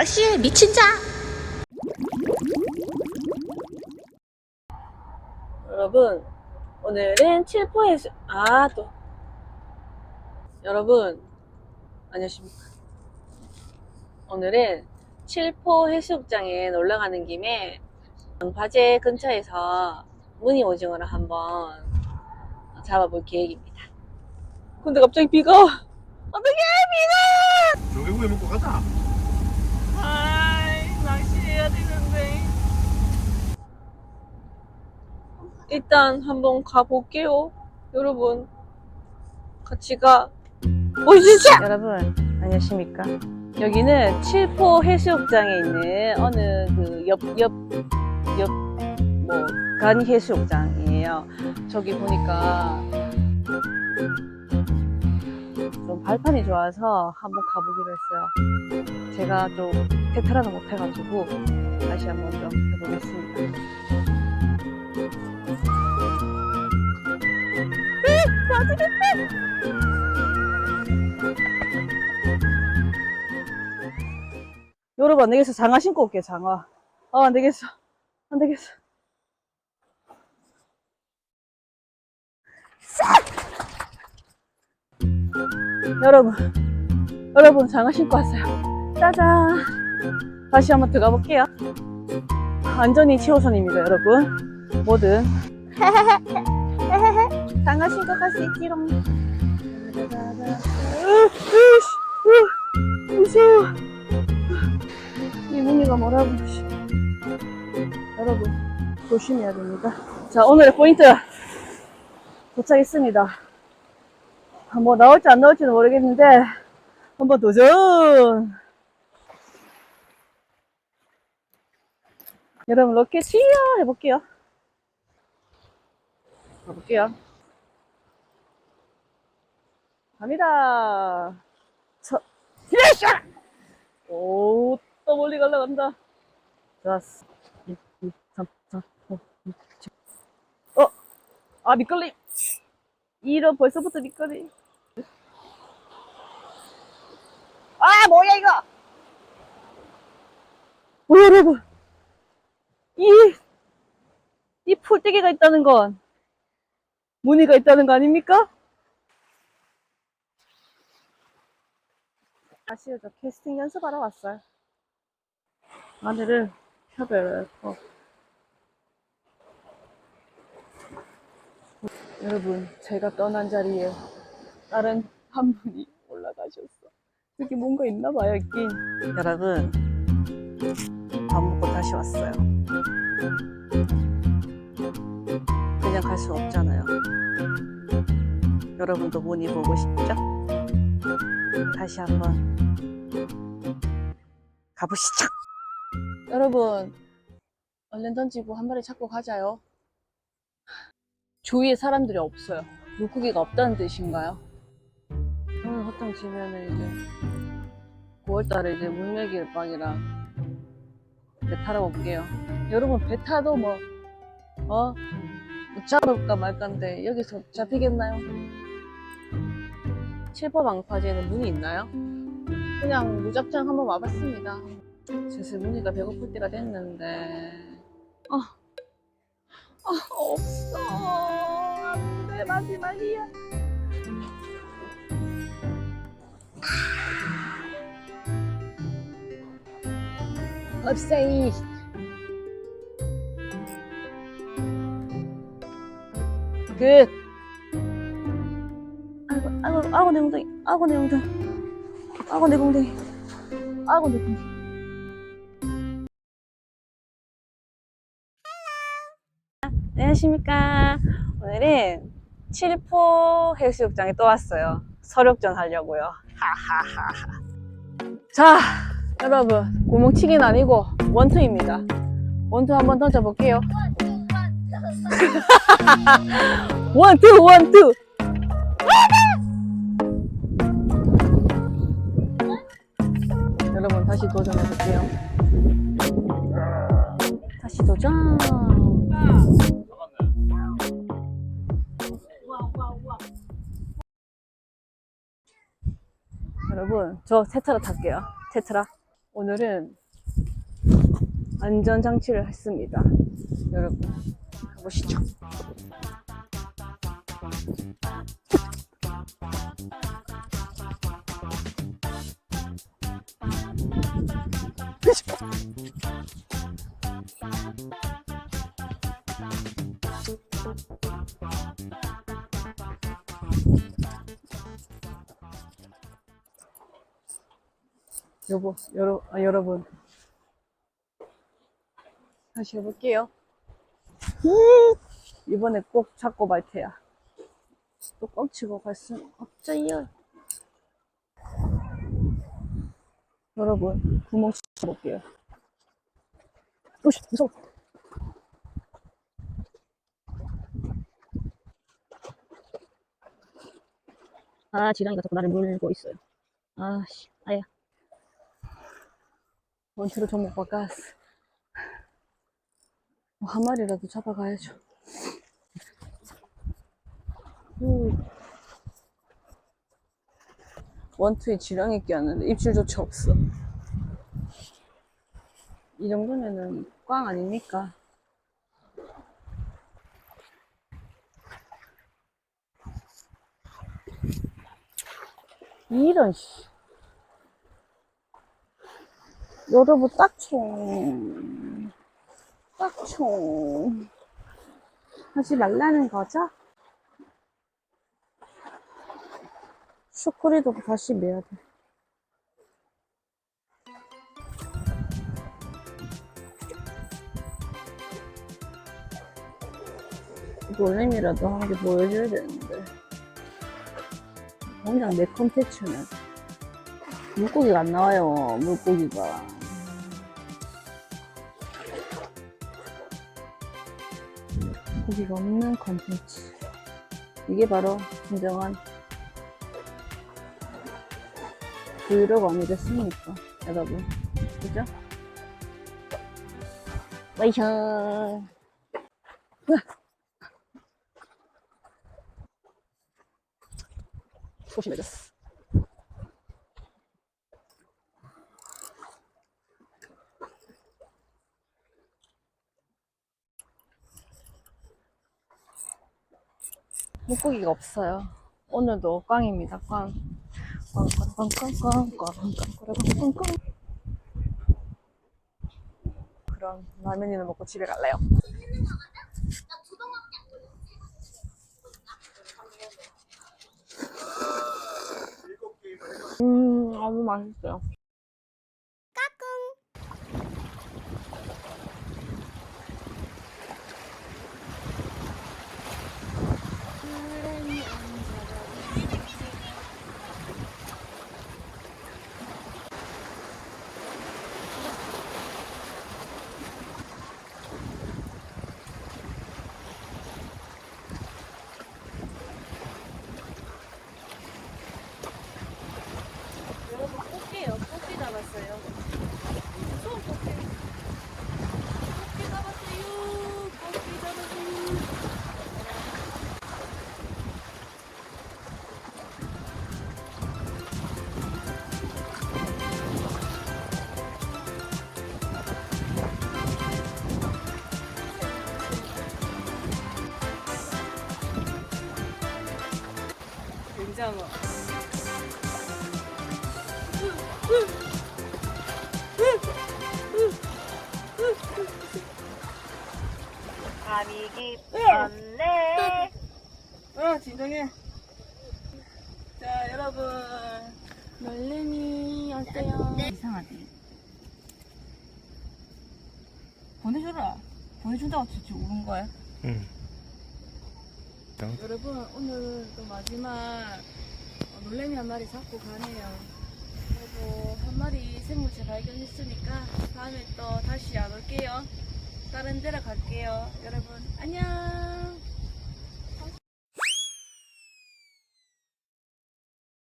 낚시에 미친 자. 여러분, 오늘은 칠포해수, 아, 또. 여러분, 안녕하십니까. 오늘은 칠포 해수욕장에 놀러 가는 김에 방파제 근처에서 무늬 오징어를 한번 잡아볼 계획입니다. 근데 갑자기 비가 와. 어떡해, 비가! 조개구이 먹고 가자. 아이, 낚시해야 되는데. 일단 한번 가볼게요. 여러분, 같이 가. 보시죠! 여러분, 안녕하십니까. 여기는 칠포 해수욕장에 있는 어느 그 옆, 옆, 옆, 뭐, 간 해수욕장이에요. 저기 보니까 좀 발판이 좋아서 한번 가보기로 했어요. 제가 좀 테트라는 못해가지고 다시 한번 좀 해보겠습니다. 여러분 안 되겠어. 장화 신고 올게 장화. 아 안 되겠어. 안 되겠어. 싹! 여러분 여러분 장화 신고 왔어요. 짜잔! 다시 한번 들어가 볼게요. 안전이 최우선입니다 여러분. 뭐든 신고 갈수 있지롱 으, 으, 무서워 이문이가 뭐라고 씨. 여러분 조심해야 됩니다. 자 오늘의 포인트 도착했습니다. 아, 뭐 나올지 안 나올지는 모르겠는데 한번 도전! 여러분 로켓 치어! 해볼게요. 가볼게요 갑니다 저 예스 오, 또 멀리 갈라간다. 좋았어. 1, 2, 3, 4, 5, 6, 7. 어? 아, 미끌림. 이런 벌써부터 미끌림. 아, 뭐야, 이거! 오, 여러분. 이, 이 풀떼기가 있다는 건, 무늬가 있다는 거 아닙니까? 아시죠? 저 캐스팅 연습하러 왔어요. 마늘을 펴배를 어. 여러분, 제가 떠난 자리에 다른 한 분이 올라가셨어. 여기 뭔가 있나 봐요, 있긴. 여러분, 밥 먹고 다시 왔어요. 그냥 갈 수 없잖아요. 여러분도 문이 보고 싶죠? 다시 한번 가보시죠. 여러분, 얼른 던지고 한 마리 잡고 가자요. 주위에 사람들이 없어요. 물고기가 없다는 뜻인가요? 오늘 호탕 지면은 이제 9월달에 이제 물메기 빵이랑 배 타러 올게요. 여러분 배 타도 뭐 어? 뭐 잡을까 말까인데 여기서 잡히겠나요? 칠법 방파제는 문이 있나요? 그냥 무작정 한번 와봤습니다. 슬슬 문이가 배고플 때가 됐는데. 아, 아 없어. 안돼 마지막이야. 없어이 끝 아이고 아이고 아이고 내 엉덩이 아이고 내 엉덩이 아이고 내 엉덩이 아이고 내 엉덩이 안녕하십니까. 오늘은 칠포 해수욕장에 또 왔어요. 서력전 하려고요. 하하하하. 자, 여러분. 구멍치기는 아니고 원투입니다. 원투 한번 던져볼게요. 원투, 원투. 여러분, 다시 도전해 볼게요. 다시 도전. 여러분, 저 테트라 탈게요. 테트라. 오늘은 안전 장치를 했습니다. 여러분, 가보시죠. 여보, 여러, 아, 여러분. 다시 해볼게요. 이번에 꼭 잡고 말 테야. 또 뻥치고 갈 수는 없어요. 여러분, 구멍 쳐볼게요. 오씨, 무서워. 아, 지랑이가 자꾸 나를 물고 있어요. 아씨, 아야. 원투로 종목 바꿨어. 뭐 한 마리라도 잡아가야죠. 후. 원투에 지렁이 끼었는데 입질조차 없어. 이 정도면은 꽝 아닙니까? 이런 씨. 여러분 딱총 딱총 하지 말라는 거죠? 슈크리도 다시 매야 돼. 놀림이라도 한개 보여줘야 되는데. 당장 내 컨텐츠는 물고기가 안 나와요, 물고기가. 고기가 없는 컨텐츠. 이게 바로 진정한 브이로그 아니겠습니까, 여러분? 그죠? 와이샤. 조심해졌어. 물고기가 없어요. 오늘도 꽝입니다. 꽝. 꽝, 꽝, 꽝, 꽝, 꽝, 꽝, 꽝, 꽝, 꽝, 꽝. 그럼 라면이나 먹고 집에 갈래요. 음, 너무 맛있어요. 굉장어. 감이 깊었네. 어, 진정해. 자, 여러분. 놀래미 어때요? 이상하지? 보내줘라. 보내준다고 진짜 우는 거야. 응. 여러분, 오늘 또 마지막 어, 놀래미 한 마리 잡고 가네요. 그리고 한 마리 생물체 발견했으니까 다음에 또 다시 안 올게요. 다른 데로 갈게요. 여러분, 안녕.